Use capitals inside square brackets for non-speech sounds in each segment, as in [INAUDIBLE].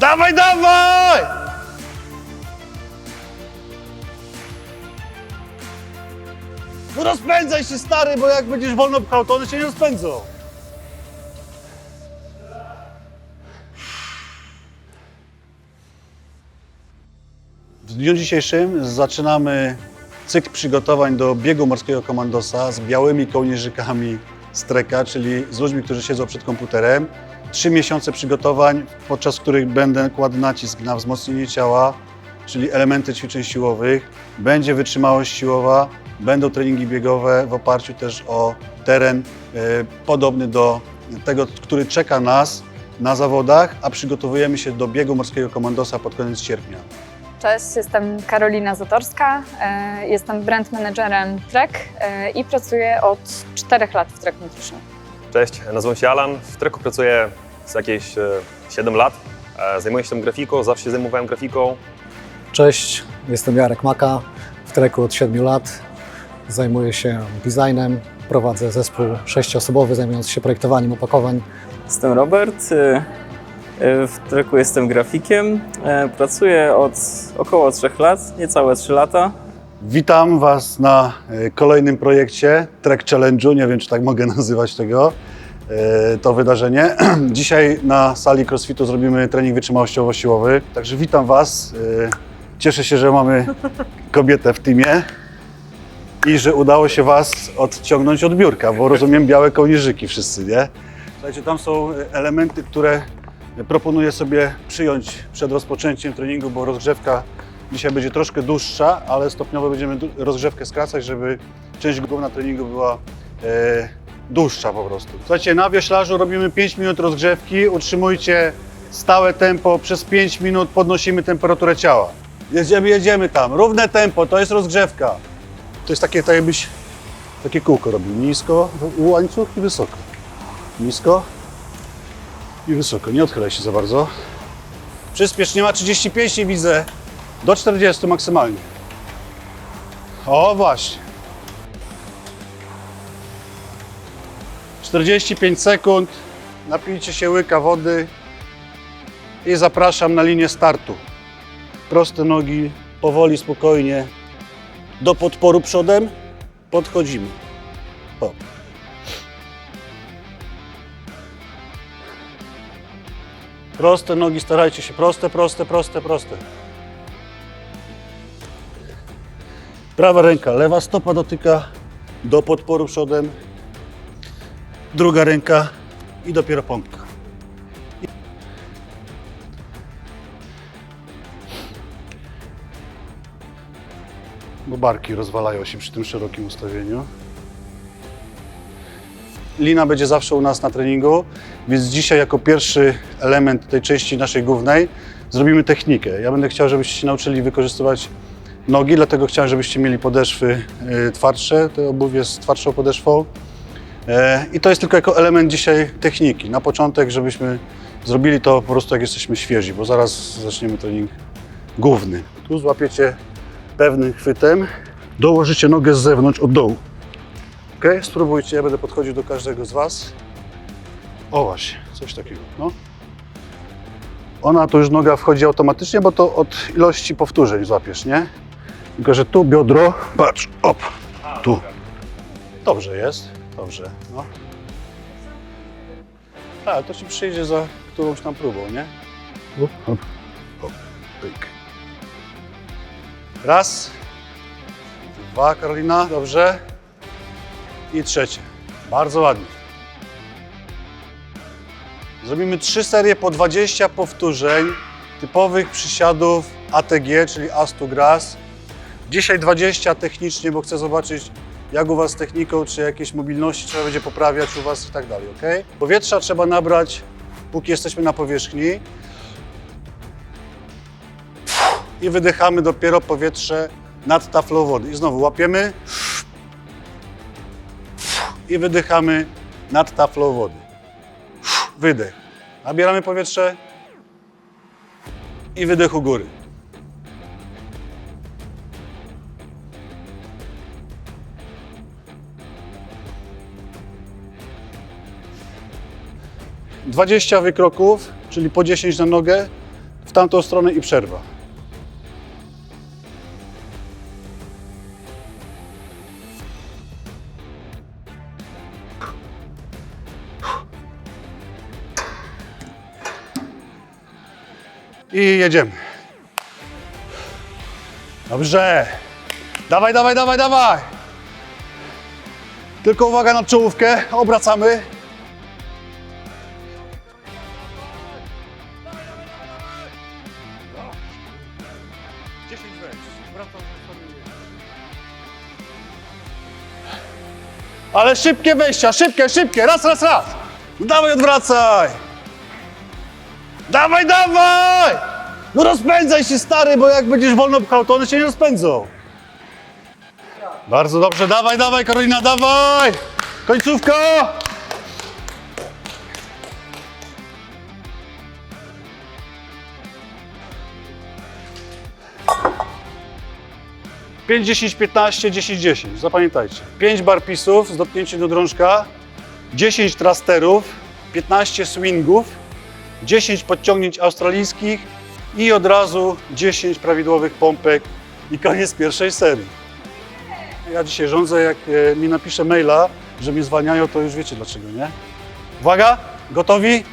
Dawaj, dawaj! No rozpędzaj się stary, bo jak będziesz wolno pchał, to one się nie rozpędzą. W dniu dzisiejszym zaczynamy cykl przygotowań do biegu morskiego komandosa z białymi kołnierzykami z treka, czyli z ludźmi, którzy siedzą przed komputerem. Trzy miesiące przygotowań, podczas których będę kładł nacisk na wzmocnienie ciała, czyli elementy ćwiczeń siłowych. Będzie wytrzymałość siłowa, będą treningi biegowe w oparciu też o teren e, podobny do tego, który czeka nas na zawodach, a przygotowujemy się do biegu morskiego komandosa pod koniec sierpnia. Cześć, jestem Karolina Zatorska, e, jestem brand managerem Trek e, i pracuję od 4 lat w Trek Nutrition. Cześć, nazywam się Alan. W Treku pracuję z jakieś e, 7 lat. E, Zajmuję się tą grafiką, zawsze się zajmowałem grafiką. Cześć, jestem Jarek Maka, w treku od 7 lat. Zajmuję się designem, prowadzę zespół sześciosobowy zajmujący się projektowaniem opakowań. Jestem Robert. y, W treku jestem grafikiem. E, Pracuję od około 3 lat, niecałe 3 lata. Witam Was na e, kolejnym projekcie Trek Challenge'u. Nie wiem, czy tak mogę [LAUGHS] nazywać tego, e, to wydarzenie. [CLEARS THROAT] Dzisiaj na sali CrossFitu zrobimy trening wytrzymałościowo-siłowy. Także witam Was. E, Cieszę się, że mamy [LAUGHS] kobietę w teamie i że udało się Was odciągnąć od biurka, bo rozumiem białe kołnierzyki wszyscy, nie? Słuchajcie, tam są elementy, które proponuję sobie przyjąć przed rozpoczęciem treningu, bo rozgrzewka Dzisiaj będzie troszkę dłuższa, ale stopniowo będziemy rozgrzewkę skracać, żeby część główna treningu była e, dłuższa po prostu. Słuchajcie, na wioślarzu robimy 5 minut rozgrzewki, utrzymujcie stałe tempo, przez 5 minut podnosimy temperaturę ciała. Jedziemy, jedziemy tam, równe tempo, to jest rozgrzewka. To jest takie, tak jakbyś takie kółko robił, nisko, łańcuch i wysoko. Nisko i wysoko, nie odchylaj się za bardzo. Przyspiesz, nie ma 35, nie widzę. Do 40 maksymalnie. O właśnie. 45 sekund. Napijcie się łyka wody i zapraszam na linię startu. Proste nogi, powoli, spokojnie. Do podporu przodem podchodzimy. O. Proste nogi, starajcie się. Proste, proste, proste, proste. Prawa ręka, lewa stopa dotyka do podporu przodem. Druga ręka i dopiero pompka. Bo barki rozwalają się przy tym szerokim ustawieniu. Lina będzie zawsze u nas na treningu, więc dzisiaj jako pierwszy element tej części naszej głównej zrobimy technikę. Ja będę chciał, żebyście się nauczyli wykorzystywać nogi, dlatego chciałem, żebyście mieli podeszwy y, twardsze. To obuwie z twardszą podeszwą. E, I to jest tylko jako element dzisiaj techniki. Na początek, żebyśmy zrobili to po prostu jak jesteśmy świeżi, bo zaraz zaczniemy trening główny. Tu złapiecie pewnym chwytem, dołożycie nogę z zewnątrz od dołu. Ok? Spróbujcie, ja będę podchodził do każdego z Was. O właśnie, coś takiego. No. Ona to już noga wchodzi automatycznie, bo to od ilości powtórzeń złapiesz, nie? Tylko, że tu biodro, patrz, op, tu. Dobrze jest, dobrze, no. A, to ci przyjdzie za którąś tam próbą, nie? Hop, hop, pyk. Raz, dwa, Karolina, dobrze. I trzecie. Bardzo ładnie. Zrobimy trzy serie po 20 powtórzeń typowych przysiadów ATG, czyli Astu Grass. Dzisiaj 20 technicznie, bo chcę zobaczyć, jak u Was z techniką, czy jakieś mobilności trzeba będzie poprawiać u Was i tak dalej, ok? Powietrza trzeba nabrać, póki jesteśmy na powierzchni. I wydychamy dopiero powietrze nad taflą wody. I znowu łapiemy i wydychamy nad taflą wody. Wydech. Nabieramy powietrze i wydech u góry. Dwadzieścia wykroków, czyli po 10 na nogę, w tamtą stronę i przerwa. I jedziemy. Dobrze. Dawaj, dawaj, dawaj, dawaj. Tylko uwaga na czołówkę. Obracamy. Ale szybkie wejścia, szybkie, szybkie. Raz, raz, raz. Dawaj, odwracaj. Dawaj, dawaj! No rozpędzaj się stary, bo jak będziesz wolno pchał, to one się nie rozpędzą. Bardzo dobrze, dawaj, dawaj Karolina, dawaj! Końcówka! Pięć, 10, 15, 10, 10. Zapamiętajcie. 5 barpisów z dopnięciem do drążka, 10 trasterów, 15 swingów, 10 podciągnięć australijskich i od razu 10 prawidłowych pompek i koniec pierwszej serii. Ja dzisiaj rządzę, jak e, mi napisze maila, że mnie zwalniają, to już wiecie dlaczego, nie? Uwaga, gotowi?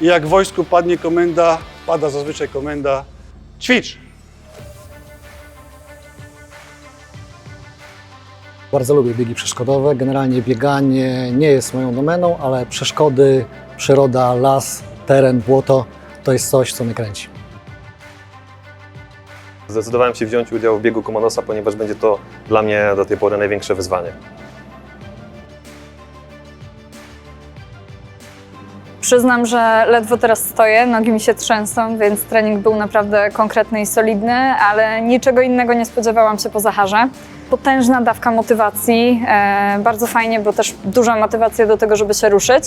I jak w wojsku padnie komenda, pada zazwyczaj komenda, ćwicz! Bardzo lubię biegi przeszkodowe. Generalnie bieganie nie jest moją domeną, ale przeszkody, przyroda, las, teren, błoto to jest coś, co mnie kręci. Zdecydowałem się wziąć udział w biegu Komodosa, ponieważ będzie to dla mnie do tej pory największe wyzwanie. Przyznam, że ledwo teraz stoję, nogi mi się trzęsą, więc trening był naprawdę konkretny i solidny, ale niczego innego nie spodziewałam się po Zaharze. Potężna dawka motywacji, e, bardzo fajnie, bo też duża motywacja do tego, żeby się ruszyć.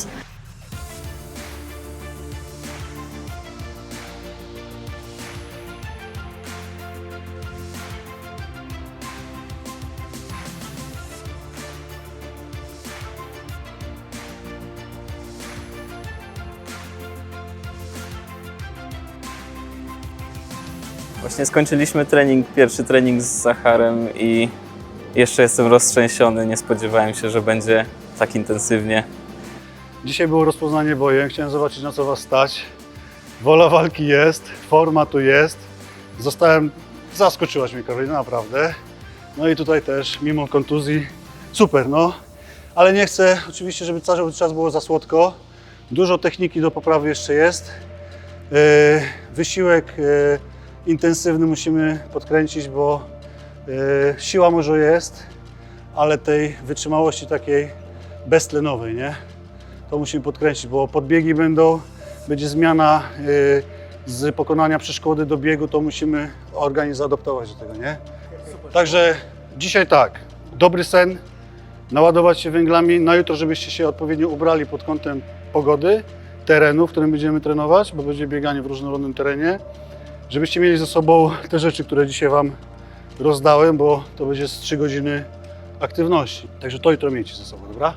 Właśnie skończyliśmy trening, pierwszy trening z Zacharem i jeszcze jestem roztrzęsiony. Nie spodziewałem się, że będzie tak intensywnie. Dzisiaj było rozpoznanie bojem, chciałem zobaczyć na co Was stać. Wola walki jest, forma tu jest. Zostałem, zaskoczyłaś mnie Karolina, naprawdę. No i tutaj też, mimo kontuzji, super no. Ale nie chcę oczywiście, żeby cały czas było za słodko. Dużo techniki do poprawy jeszcze jest. Yy, Wysiłek yy, intensywny musimy podkręcić, bo siła może jest, ale tej wytrzymałości takiej beztlenowej, nie? to musimy podkręcić, bo podbiegi będą, będzie zmiana y, z pokonania przeszkody do biegu, to musimy organizm zaadoptować do tego, nie? Także dzisiaj tak, dobry sen, naładować się węglami, na jutro, żebyście się odpowiednio ubrali pod kątem pogody, terenu, w którym będziemy trenować, bo będzie bieganie w różnorodnym terenie, żebyście mieli ze sobą te rzeczy, które dzisiaj Wam rozdałem, bo to będzie z 3 godziny aktywności. Także to jutro miejcie ze sobą, dobra?